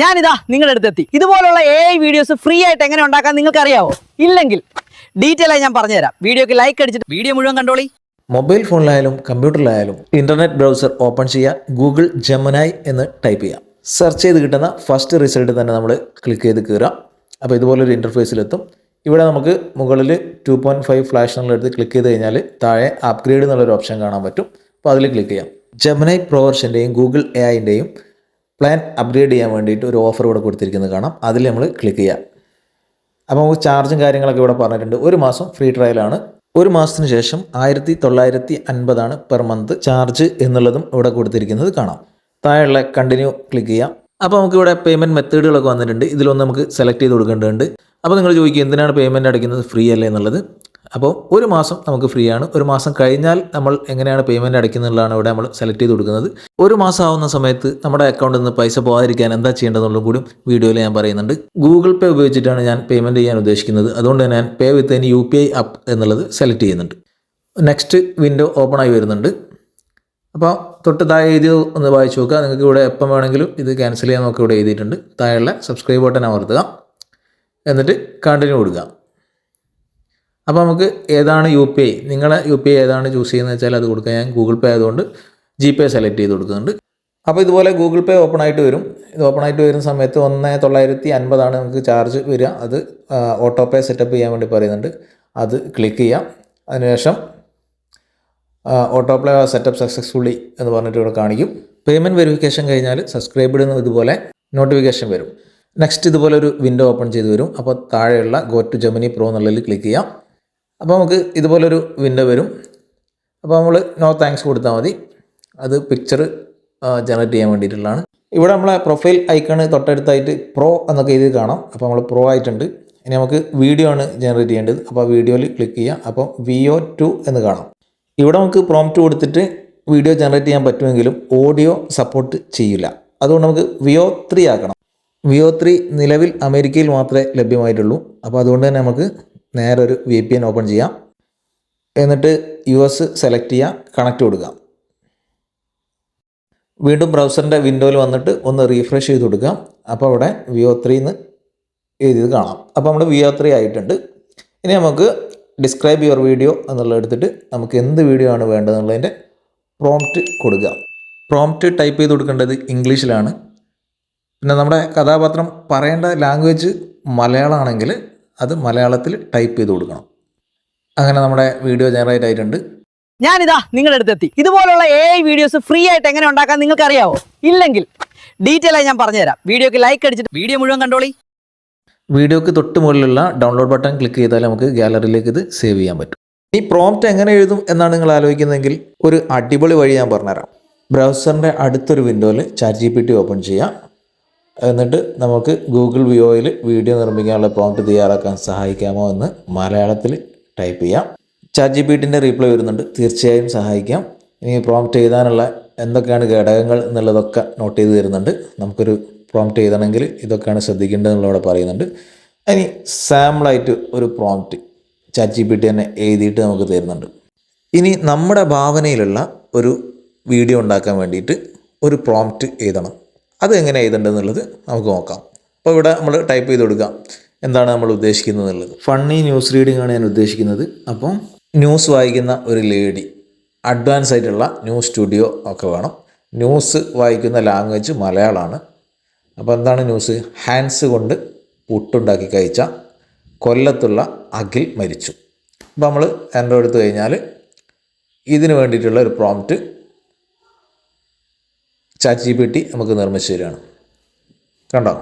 ഞാനിതാ നിങ്ങളുടെ അടുത്തെത്തി. ഇതുപോലുള്ള എ ഐ വീഡിയോസ് ഫ്രീ ആയിട്ട് എങ്ങനെ ഉണ്ടാക്കാൻ നിങ്ങൾക്ക് അറിയാവോ ഇല്ലെങ്കിൽ ഡീറ്റെയിൽ ആയി ഞാൻ പറഞ്ഞുതരാം. വീഡിയോക്ക് ലൈക്ക് അടിച്ചിട്ട് വീഡിയോ മുഴുവൻ കണ്ടോളി. മൊബൈൽ ഫോണിലായാലും കമ്പ്യൂട്ടറിലായാലും ഇന്റർനെറ്റ് ബ്രൗസർ ഓപ്പൺ ചെയ്യുക ഗൂഗിൾ ജമനായി എന്ന് ടൈപ്പ് ചെയ്യാം. സെർച്ച് ചെയ്ത് കിട്ടുന്ന ഫസ്റ്റ് റിസൾട്ട് തന്നെ നമ്മൾ ക്ലിക്ക് ചെയ്ത് കയറാം അപ്പോൾ ഇതുപോലൊരു ഇന്റർഫേസിലെത്തും ഇവിടെ നമുക്ക് മുകളിൽ ടു പോയിന്റ് ഫൈവ് ഫ്ലാഷ് എടുത്ത് ക്ലിക്ക് ചെയ്ത് കഴിഞ്ഞാൽ താഴെ അപ്ഗ്രേഡ് എന്നുള്ളൊരു ഓപ്ഷൻ കാണാൻ പറ്റും. അപ്പോൾ അതിൽ ക്ലിക്ക് ചെയ്യാം. ജമനായി പ്രോ വെർഷന്റെയും ഗൂഗിൾ എ ഐന്റെയും പ്ലാൻ അപ്ഗ്രേഡ് ചെയ്യാൻ വേണ്ടിയിട്ട് ഒരു ഓഫർ ഇവിടെ കൊടുത്തിരിക്കുന്നത് കാണാം. അതിൽ നമ്മൾ ക്ലിക്ക് ചെയ്യാം. അപ്പോൾ നമുക്ക് ചാർജും കാര്യങ്ങളൊക്കെ ഇവിടെ പറഞ്ഞിട്ടുണ്ട്. ഒരു മാസം ഫ്രീ ട്രയലാണ് ഒരു മാസത്തിന് ശേഷം ആയിരത്തി തൊള്ളായിരത്തി അൻപതാണ് പെർ മന്ത് ചാർജ് എന്നുള്ളതും ഇവിടെ കൊടുത്തിരിക്കുന്നത് കാണാം. താഴെയുള്ള കണ്ടിന്യൂ ക്ലിക്ക് ചെയ്യാം. അപ്പോൾ നമുക്ക് ഇവിടെ പേയ്മെന്റ് മെത്തേഡുകളൊക്കെ വന്നിട്ടുണ്ട്. ഇതിലൊന്ന് നമുക്ക് സെലക്ട് ചെയ്ത് കൊടുക്കേണ്ടതുണ്ട്. അപ്പോൾ നിങ്ങൾ ചോദിക്കും എന്തിനാണ് പേയ്മെന്റ് അടയ്ക്കുന്നത്? ഫ്രീ അല്ലേ എന്നുള്ളത്. അപ്പോൾ ഒരു മാസം നമുക്ക് ഫ്രീ ആണ്. ഒരു മാസം കഴിഞ്ഞാൽ നമ്മൾ എങ്ങനെയാണ് പേയ്മെന്റ് അടയ്ക്കുന്നതാണ് ഇവിടെ നമ്മൾ സെലക്ട് ചെയ്ത് കൊടുക്കുന്നത്. ഒരു മാസം ആവുന്ന സമയത്ത് നമ്മുടെ അക്കൗണ്ടിൽ നിന്ന് പൈസ പോകാതിരിക്കാൻ എന്താ ചെയ്യേണ്ടതെന്നുള്ളതും കൂടി വീഡിയോയിൽ ഞാൻ പറയുന്നുണ്ട്. ഗൂഗിൾ പേ ഉപയോഗിച്ചിട്ടാണ് ഞാൻ പേയ്മെന്റ് ചെയ്യാൻ ഉദ്ദേശിക്കുന്നത്. അതുകൊണ്ട് ഞാൻ pay with any U P I app എന്നുള്ളത് സെലക്ട് ചെയ്യുന്നുണ്ട്. നെക്സ്റ്റ് വിൻഡോ ഓപ്പൺ ആയി വരുന്നുണ്ട്. അപ്പോൾ തൊട്ട് താഴെ എഴുതി ഒന്ന് വായിച്ചു നോക്കുക. നിങ്ങൾക്ക് ഇവിടെ എപ്പം വേണമെങ്കിലും ഇത് ക്യാൻസൽ ചെയ്യാൻ നോക്കി ഇവിടെ എഴുതിയിട്ടുണ്ട്. താഴെയുള്ള സബ്സ്ക്രൈബ് ബട്ടൺ അമർത്തുക. എന്നിട്ട് കണ്ടിന്യൂ കൊടുക്കുക അപ്പോൾ നമുക്ക് ഏതാണ് യു പി ഐ നിങ്ങളെ യു പി ഐ ഏതാണ് ചൂസ് ചെയ്യുന്നത് വെച്ചാൽ അത് കൊടുക്കുക ഞാൻ ഗൂഗിൾ പേ ആയതുകൊണ്ട് ജി പേ സെലക്ട് ചെയ്ത് കൊടുക്കുന്നുണ്ട്. അപ്പോൾ ഇതുപോലെ ഗൂഗിൾ പേ ഓപ്പൺ ആയിട്ട് വരും. ഇത് ഓപ്പൺ ആയിട്ട് വരുന്ന സമയത്ത് ഒന്ന് തൊള്ളായിരത്തി അൻപതാണ് നമുക്ക് ചാർജ് വരിക. അത് ഓട്ടോ പേ സെറ്റപ്പ് ചെയ്യാൻ വേണ്ടി പറയുന്നുണ്ട്. അത് ക്ലിക്ക് ചെയ്യാം. അതിനുശേഷം ഓട്ടോ പ്ലേ സെറ്റപ്പ് സക്സസ്ഫുള്ളി എന്ന് പറഞ്ഞിട്ട് ഇവിടെ കാണിക്കും. പേയ്മെന്റ് വെരിഫിക്കേഷൻ കഴിഞ്ഞാൽ സബ്സ്ക്രൈബ്ഡ് എന്ന് ഇതുപോലെ നോട്ടിഫിക്കേഷൻ വരും. നെക്സ്റ്റ് ഇതുപോലെ ഒരു വിൻഡോ ഓപ്പൺ ചെയ്ത് വരും. അപ്പോൾ താഴെയുള്ള ഗോ ടു ജെമിനി പ്രോ എന്നുള്ളതിൽ ക്ലിക്ക് ചെയ്യാം. അപ്പോൾ നമുക്ക് ഇതുപോലൊരു വിൻഡോ വരും. അപ്പോൾ നമ്മൾ നോ താങ്ക്സ് കൊടുത്താൽ മതി. അത് പിക്ചർ ജനറേറ്റ് ചെയ്യാൻ വേണ്ടിയിട്ടുള്ളതാണ്. ഇവിടെ നമ്മളെ പ്രൊഫൈൽ ഐക്കണ് തൊട്ടടുത്തായിട്ട് പ്രോ എന്നൊക്കെ എഴുതി കാണാം. അപ്പോൾ നമ്മൾ പ്രോ ആയിട്ടുണ്ട്. ഇനി നമുക്ക് വീഡിയോ ആണ് ജനറേറ്റ് ചെയ്യേണ്ടത്. അപ്പോൾ വീഡിയോയിൽ ക്ലിക്ക് ചെയ്യാം. അപ്പോൾ വി ഒ ടു എന്ന് കാണാം. ഇവിടെ നമുക്ക് പ്രോംപ്റ്റ് കൊടുത്തിട്ട് വീഡിയോ ജനറേറ്റ് ചെയ്യാൻ പറ്റുമെങ്കിലും ഓഡിയോ സപ്പോർട്ട് ചെയ്യില്ല. അതുകൊണ്ട് നമുക്ക് വിയോ ത്രീ ആക്കണം. വിയോ ത്രീ നിലവിൽ അമേരിക്കയിൽ മാത്രമേ ലഭ്യമായിട്ടുള്ളൂ. അപ്പോൾ അതുകൊണ്ട് തന്നെ നമുക്ക് നേരെ ഒരു വി പി എൻ ഓപ്പൺ ചെയ്യാം. എന്നിട്ട് യു എസ് സെലക്ട് ചെയ്യുക കണക്റ്റ് കൊടുക്കുക വീണ്ടും ബ്രൗസറിന്റെ വിൻഡോയിൽ വന്നിട്ട് ഒന്ന് റീഫ്രഷ് ചെയ്ത് കൊടുക്കാം. അപ്പോൾ അവിടെ വിയോ ത്രീ എന്ന് എഴുതിയത് കാണാം. അപ്പോൾ നമ്മൾ ഒ ത്രീ ആയിട്ടുണ്ട്. ഇനി നമുക്ക് ഡിസ്ക്രൈബ് യുവർ വീഡിയോ എന്നുള്ളത് എടുത്തിട്ട് നമുക്ക് എന്ത് വീഡിയോ ആണ് വേണ്ടതെന്നുള്ളതിന്റെ പ്രോംപ്റ്റ് കൊടുക്കുക പ്രോംപ്റ്റ് ടൈപ്പ് ചെയ്ത് കൊടുക്കേണ്ടത് ഇംഗ്ലീഷിലാണ്. പിന്നെ നമ്മുടെ കഥാപാത്രം പറയേണ്ട ലാംഗ്വേജ് മലയാളമാണെങ്കിൽ അത് മലയാളത്തിൽ ടൈപ്പ് ചെയ്ത് കൊടുക്കണം. അങ്ങനെ നമ്മുടെ വീഡിയോ ജനറേറ്റ് ആയിട്ടുണ്ട്. ഞാനിതാ നിങ്ങളുടെ അടുത്തെത്തി. ഇതുപോലുള്ള എ വീഡിയോസ് ഫ്രീ ആയിട്ട് എങ്ങനെ ഉണ്ടാക്കാൻ നിങ്ങൾക്ക് അറിയാവോ ഇല്ലെങ്കിൽ ഡീറ്റെയിൽ ആയി ഞാൻ പറഞ്ഞുതരാം. വീഡിയോക്ക് ലൈക്ക് അടിച്ചിട്ട് വീഡിയോ മുഴുവൻ കണ്ടോളി. വീഡിയോക്ക് തൊട്ട് മുകളിലുള്ള ഡൗൺലോഡ് ബട്ടൺ ക്ലിക്ക് ചെയ്താൽ നമുക്ക് ഗാലറിയിലേക്ക് ഇത് സേവ് ചെയ്യാൻ പറ്റും. ഈ പ്രോംപ്റ്റ് എങ്ങനെ എഴുതും എന്നാണ് നിങ്ങൾ ആലോചിക്കുന്നതെങ്കിൽ ഒരു അടിപൊളി വഴി ഞാൻ പറഞ്ഞുതരാം. ബ്രൗസറിന്റെ അടുത്തൊരു വിൻഡോയിൽ chat G P T open ചെയ്യാം. എന്നിട്ട് നമുക്ക് ഗൂഗിൾ വിയോയിൽ വീഡിയോ നിർമ്മിക്കാനുള്ള പ്രോംപ്റ്റ് തയ്യാറാക്കാൻ സഹായിക്കാമോ എന്ന് മലയാളത്തിൽ ടൈപ്പ് ചെയ്യാം. ചാറ്റ് ജി പി ടിന്റെ റീപ്ലൈ വരുന്നുണ്ട്. തീർച്ചയായും സഹായിക്കാം. ഇനി പ്രോംപ്റ്റ് എഴുതാനുള്ള എന്തൊക്കെയാണ് ഘടകങ്ങൾ എന്നുള്ളതൊക്കെ നോട്ട് ചെയ്ത് തരുന്നുണ്ട്. നമുക്കൊരു പ്രോംപ്റ്റ് എഴുതണമെങ്കിൽ ഇതൊക്കെയാണ് ശ്രദ്ധിക്കേണ്ടത് എന്നുള്ളവിടെ പറയുന്നുണ്ട്. ഇനി സാമ്പിളായിട്ട് ഒരു prompt chat G P T തന്നെ എഴുതിയിട്ട് നമുക്ക് തരുന്നുണ്ട്. ഇനി നമ്മുടെ ഭാവനയിലുള്ള ഒരു വീഡിയോ ഉണ്ടാക്കാൻ വേണ്ടിയിട്ട് ഒരു പ്രോംപ്റ്റ് എഴുതണം. അത് എങ്ങനെ എഴുതേണ്ടതെന്നുള്ളത് നമുക്ക് നോക്കാം. അപ്പോൾ ഇവിടെ നമ്മൾ ടൈപ്പ് ചെയ്ത് കൊടുക്കാം. എന്താണ് നമ്മൾ ഉദ്ദേശിക്കുന്നത് എന്നുള്ളത് ഫണ്ണി ന്യൂസ് റീഡിംഗ് ആണ് ഞാൻ ഉദ്ദേശിക്കുന്നത്. അപ്പം ന്യൂസ് വായിക്കുന്ന ഒരു ലേഡി. അഡ്വാൻസ് ആയിട്ടുള്ള ന്യൂസ് സ്റ്റുഡിയോ ഒക്കെ വേണം. ന്യൂസ് വായിക്കുന്ന ലാംഗ്വേജ് മലയാളമാണ്. അപ്പോൾ എന്താണ് ന്യൂസ്? ഹാൻഡ്സ് കൊണ്ട് പുട്ടുണ്ടാക്കി കഴിച്ച കൊല്ലത്തുള്ള അഖിൽ മരിച്ചു. അപ്പോൾ നമ്മൾ എന്റെ എടുത്തു കഴിഞ്ഞാൽ ഇതിന് വേണ്ടിയിട്ടുള്ള ഒരു prompt chat G P T നമുക്ക് നിർമ്മിച്ചു തരികയാണ്. കണ്ടോ?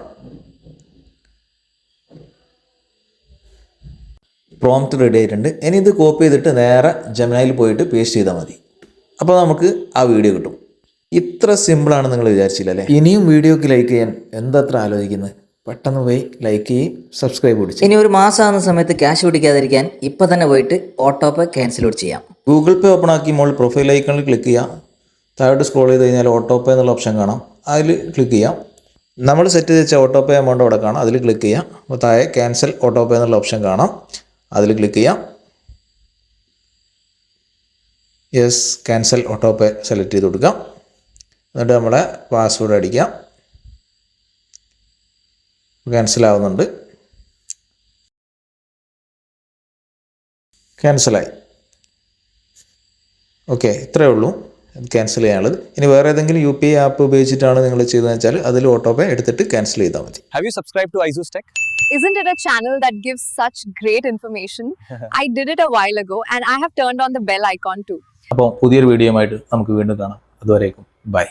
പ്രോംപ്റ്റ് റെഡി ആയിട്ടുണ്ട്. ഇനി ഇത് കോപ്പി ചെയ്തിട്ട് നേരെ ജമനയിൽ പോയിട്ട് പേസ്റ്റ് ചെയ്താൽ മതി. അപ്പോൾ നമുക്ക് ആ വീഡിയോ കിട്ടും. ഇത്ര സിമ്പിളാണ് നിങ്ങൾ വിചാരിച്ചില്ല അല്ലേ? ഇനിയും വീഡിയോക്ക് ലൈക്ക് ചെയ്യാൻ എന്തത്ര ആലോചിക്കുന്നത്? പെട്ടെന്ന് പോയി ലൈക്ക് ചെയ്യും സബ്സ്ക്രൈബ് പിടിച്ചു. ഇനി ഒരു മാസമാകുന്ന സമയത്ത് ക്യാഷ് പിടിക്കാതിരിക്കാൻ ഇപ്പം തന്നെ പോയിട്ട് ഓട്ടോ പേ ക്യാൻസൽ ചെയ്യാം. ഗൂഗിൾ പേ ഓപ്പൺ ആക്കി മോൾ പ്രൊഫൈൽ ഐക്കണിൽ ക്ലിക്ക് ചെയ്യാം. താഴോട്ട് സ്ക്രോൾ ചെയ്ത് കഴിഞ്ഞാൽ ഓട്ടോ പേ എന്നുള്ള ഓപ്ഷൻ കാണാം. അതിൽ ക്ലിക്ക് ചെയ്യാം. നമ്മൾ സെറ്റ് ചെയ്ത് ഓട്ടോ പേ എമൗണ്ട് അവിടെ കാണാം. അതിൽ ക്ലിക്ക് ചെയ്യാം. അപ്പോൾ താഴെ ക്യാൻസൽ ഓട്ടോ പേ എന്നുള്ള ഓപ്ഷൻ കാണാം. അതിൽ ക്ലിക്ക് ചെയ്യാം. Yes cancel auto pay select ചെയ്ത് കൊടുക്കാം. എന്നിട്ട് നമ്മുടെ പാസ്വേഡ് അടിക്കാം. ക്യാൻസൽ ആവുന്നുണ്ട്. ക്യാൻസലായി ഓക്കെ ഇത്രയേ ഉള്ളൂ. ക്യാൻസൽ ചെയ്യാനുള്ളത് ഇനി വേറെ ഏതെങ്കിലും യു പി ഐ ആപ്പ് ഉപയോഗിച്ചിട്ടാണ് നിങ്ങൾ ചെയ്തതെന്ന് വെച്ചാൽ അതിൽ ഓട്ടോ പേ എടുത്തിട്ട് ക്യാൻസൽ ചെയ്താൽ മതി Have you subscribed to Isus Tech? Isn't it a channel that gives such great information? I did it a while ago and I have turned on the bell icon too. അപ്പോൾ പുതിയൊരു video ആയിട്ട് നമുക്ക് വീണ്ടും കാണാം അതുവരേക്കും by